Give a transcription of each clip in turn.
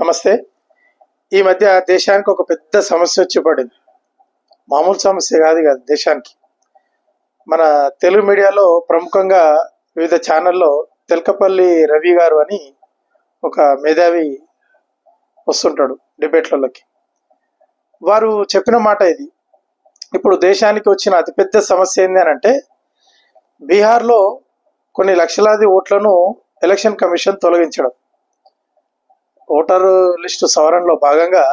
నమస్తే. ఈ మధ్య దేశానికి ఒక పెద్ద సమస్య వచ్చి పడింది. మామూలు సమస్య కాదు కాదు దేశానికి. మన తెలుగు మీడియాలో ప్రముఖంగా వివిధ ఛానల్లో తెలకపల్లి రవి గారు అని ఒక మేధావి వస్తుంటాడు డిబేట్లలోకి. వారు చెప్పిన మాట ఇది. ఇప్పుడు దేశానికి వచ్చిన అతిపెద్ద సమస్య ఏంది అని అంటే బీహార్లో కొన్ని లక్షలాది ఓట్లను ఎలక్షన్ కమిషన్ తొలగించడం. ఓటరు లిస్టు సవరణలో భాగంగా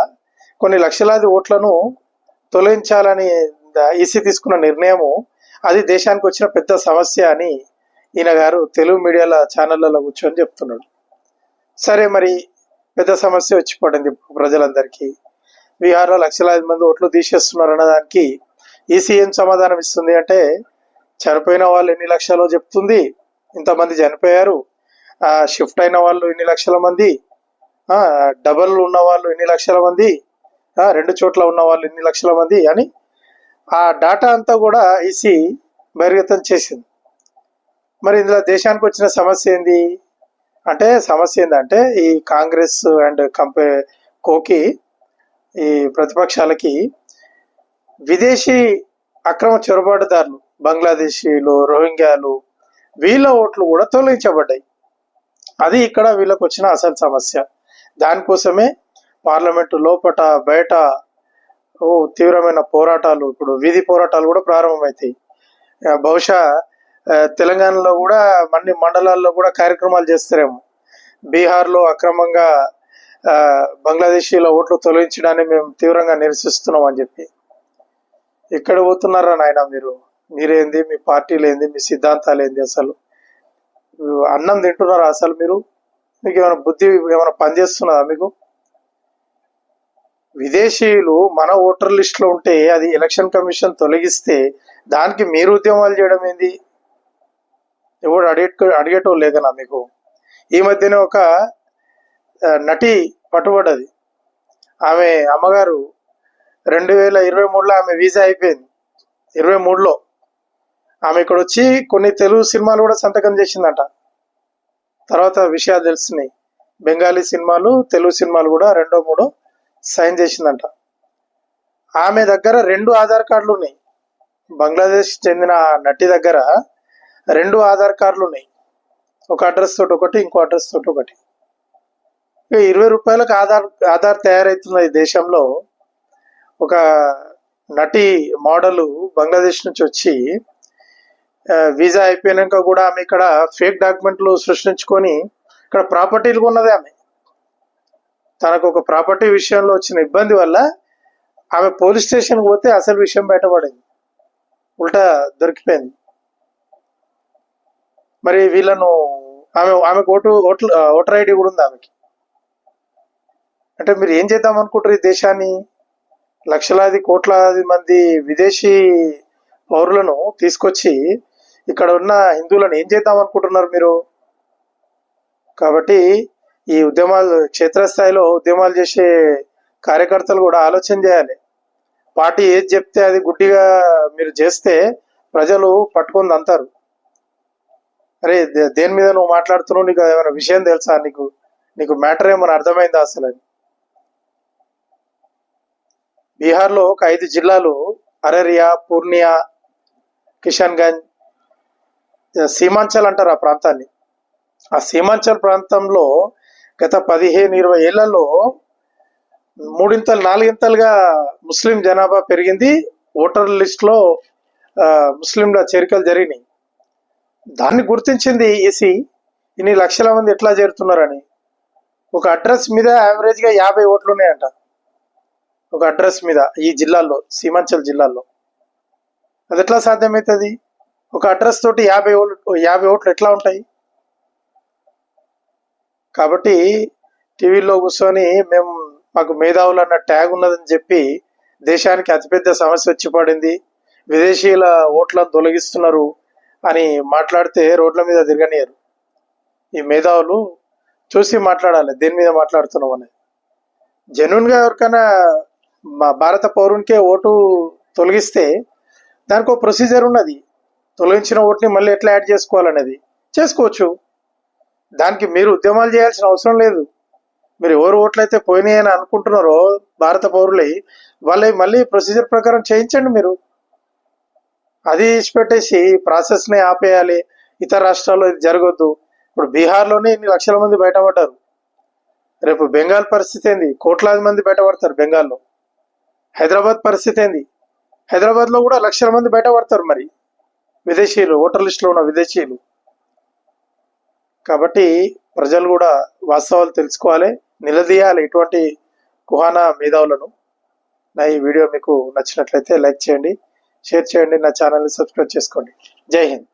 కొన్ని లక్షలాది ఓట్లను తొలగించాలని ఈసీ తీసుకున్న నిర్ణయము అది దేశానికి వచ్చిన పెద్ద సమస్య అని ఈయన గారు తెలుగు మీడియాల ఛానళ్ళలో కూర్చొని చెప్తున్నాడు. సరే మరి పెద్ద సమస్య వచ్చి పడింది ప్రజలందరికీ. బీహార్లో లక్షలాది మంది ఓట్లు తీసేస్తున్నారు అన్నదానికి ఈసీ ఏం సమాధానం ఇస్తుంది అంటే చనిపోయిన వాళ్ళు ఎన్ని లక్షలో చెప్తుంది? ఇంతమంది చనిపోయారు. షిఫ్ట్ అయిన వాళ్ళు ఎన్ని లక్షల మంది? డబల్ ఉన్న వాళ్ళు ఎన్ని లక్షల మంది? రెండు చోట్ల ఉన్న వాళ్ళు ఎన్ని లక్షల మంది అని ఆ డాటా అంతా కూడా ఈసీ బహిర్గతం చేసింది. మరి ఇందులో దేశానికి వచ్చిన సమస్య ఏంది? అంటే సమస్య ఏంటంటే ఈ కాంగ్రెస్ అండ్ కంపే కోకి ఈ ప్రతిపక్షాలకి విదేశీ అక్రమ చొరబాటుదారులు బంగ్లాదేశీలు రోహింగ్యాలు వీళ్ళ ఓట్లు కూడా తొలగించబడ్డాయి. అది ఇక్కడ వీళ్ళకు వచ్చిన అసలు సమస్య. దానికోసమే పార్లమెంటు లోపట బయట ఓ తీవ్రమైన పోరాటాలు ఇప్పుడు వీధి పోరాటాలు కూడా ప్రారంభమవుతాయి బహుశా తెలంగాణలో కూడా అన్ని మండలాల్లో కూడా కార్యక్రమాలు చేస్తారేమో. బీహార్లో అక్రమంగా బంగ్లాదేశీల ఓట్లు తొలగించడాన్ని మేము తీవ్రంగా నిరసిస్తున్నాం అని చెప్పి. ఎక్కడ పోతున్నారా నాయన మీరు? మీరేంది? మీ పార్టీలు ఏంది మీ సిద్ధాంతాలు ఏంది అసలు? అన్నం తింటున్నారా అసలు మీరు? మీకు ఏమైనా బుద్ధి ఏమైనా పనిచేస్తున్నదా మీకు? విదేశీయులు మన ఓటర్ లిస్ట్లో ఉంటే అది ఎలక్షన్ కమిషన్ తొలగిస్తే దానికి మీరు ఉద్యమాలు చేయడం ఏంది? ఎవడు అడిగే అడిగేటో లేదనా మీకు? ఈ మధ్యనే ఒక నటి పట్టుబడ్డది. ఆమె అమ్మగారు రెండు వేల ఇరవై మూడులో ఆమె వీసా అయిపోయింది. ఇరవై మూడులో. ఆమె ఇక్కడ వచ్చి కొన్ని తెలుగు సినిమాలు కూడా సంతకం చేసిందంట. తర్వాత విషయాలు తెలిసినాయి. బెంగాలీ సినిమాలు తెలుగు సినిమాలు కూడా రెండో మూడో సైన్ చేసిందంట. ఆమె దగ్గర రెండు ఆధార్ కార్డులు ఉన్నాయి. బంగ్లాదేశ్ చెందిన నటి దగ్గర రెండు ఆధార్ కార్డులు ఉన్నాయి. ఒక అడ్రస్ తోటి ఒకటి ఇంకో అడ్రస్ తోటి ఒకటి. ఇరవై రూపాయలకు ఆధార్ ఆధార్ తయారవుతున్న ఈ దేశంలో ఒక నటి మోడలు బంగ్లాదేశ్ నుంచి వచ్చి వీసా అయిపోయినాక కూడా ఆమె ఇక్కడ ఫేక్ డాక్యుమెంట్లు సృష్టించుకొని ఇక్కడ ప్రాపర్టీలు కొన్నది ఆమె. తనకు ఒక ప్రాపర్టీ విషయంలో వచ్చిన ఇబ్బంది వల్ల ఆమె పోలీస్ స్టేషన్కి పోతే అసలు విషయం బయటపడింది. ఉల్టా దొరికిపోయింది. మరి వీళ్ళను ఆమె ఆమెకు ఓటు ఓట్లు ఓటర్ ఐడి కూడా ఉంది ఆమెకి. అంటే మీరు ఏం చేద్దాం అనుకుంటారు ఈ దేశాన్ని? లక్షలాది కోట్లాది మంది విదేశీ పౌరులను తీసుకొచ్చి ఇక్కడ ఉన్న హిందువులను ఏం చేద్దాం అనుకుంటున్నారు మీరు? కాబట్టి ఈ ఉద్యమాలు క్షేత్రస్థాయిలో ఉద్యమాలు చేసే కార్యకర్తలు కూడా ఆలోచన చేయాలి. పార్టీ ఏది చెప్తే అది గుడ్డిగా మీరు చేస్తే ప్రజలు పట్టుకుంది అంటారు అరే దే- దేని మీద నువ్వు మాట్లాడుతున్నావు? నీకు ఏమైనా విషయం తెలుసా? నీకు నీకు మ్యాటర్ ఏమైనా అర్థమైందా అసలు అని? బీహార్లో ఒక ఐదు జిల్లాలు అరరియా పూర్ణియా కిషన్గంజ్ సీమాంచల్ అంటారు ఆ ప్రాంతాన్ని. ఆ సీమాంచల్ ప్రాంతంలో గత పదిహేను ఇరవై ఏళ్ళలో మూడింతలు నాలుగింతలుగా ముస్లిం జనాభా పెరిగింది. ఓటర్ లిస్ట్లో ముస్లింల చేరికలు జరిగినాయి. దాన్ని గుర్తించింది ఈసీ. ఇన్ని లక్షల మంది ఎట్లా చేరుతున్నారని. ఒక అడ్రస్ మీద యావరేజ్గా యాభై ఓట్లు ఉన్నాయంట. ఒక అడ్రస్ మీద ఈ జిల్లాల్లో సీమాంచల్ జిల్లాల్లో. అది ఎట్లా సాధ్యమవుతుంది ఒక అడ్రస్ తోటి యాభై ఓట్లు యాభై ఓట్లు ఎట్లా ఉంటాయి? కాబట్టి టీవీలో కూర్చొని మేము మాకు మేధావులు అన్న ట్యాగ్ ఉన్నదని చెప్పి దేశానికి అతిపెద్ద సమస్య వచ్చి పడింది. విదేశీయుల ఓట్లను తొలగిస్తున్నారు అని మాట్లాడితే రోడ్ల మీద తిరగనియరు. ఈ మేధావులు చూసి మాట్లాడాలి దేని మీద మాట్లాడుతున్నాం అనేది జెన్యున్గా ఎవరికైనా మా భారత పౌరునికే ఓటు తొలగిస్తే దానికి ఒక ప్రొసీజర్ ఉన్నది. తొలగించిన ఓట్ని మళ్ళీ ఎట్లా యాడ్ చేసుకోవాలనేది? చేసుకోవచ్చు. దానికి మీరు ఉద్యమాలు చేయాల్సిన అవసరం లేదు. మీరు ఎవరు ఓట్లయితే పోయినాయి అని అనుకుంటున్నారో భారత పౌరులై వాళ్ళవి మళ్ళీ ప్రొసీజర్ ప్రకారం చేయించండి మీరు. అది ఇచ్చిపెట్టేసి ప్రాసెస్ని ఆపేయాలి. ఇతర రాష్ట్రాల్లో ఇది జరగొద్దు. ఇప్పుడు బీహార్లోనే ఇన్ని లక్షల మంది బయటపడ్డారు. రేపు బెంగాల్ పరిస్థితి ఏంది? కోట్లాది మంది బయటపడతారు బెంగాల్లో. హైదరాబాద్ పరిస్థితి ఏంది? హైదరాబాద్లో కూడా లక్షల మంది బయటపడతారు మరి. విదేశీయులు ఓటర్ లిస్టులో ఉన్న విదేశీయులు. కాబట్టి ప్రజలు కూడా వాస్తవాలు తెలుసుకోవాలి నిలదీయాలి ఇటువంటి కుహానా మేధావులను. నా ఈ వీడియో మీకు నచ్చినట్లయితే లైక్ చేయండి షేర్ చేయండి నా ఛానల్ని సబ్స్క్రైబ్ చేసుకోండి. జై హింద్.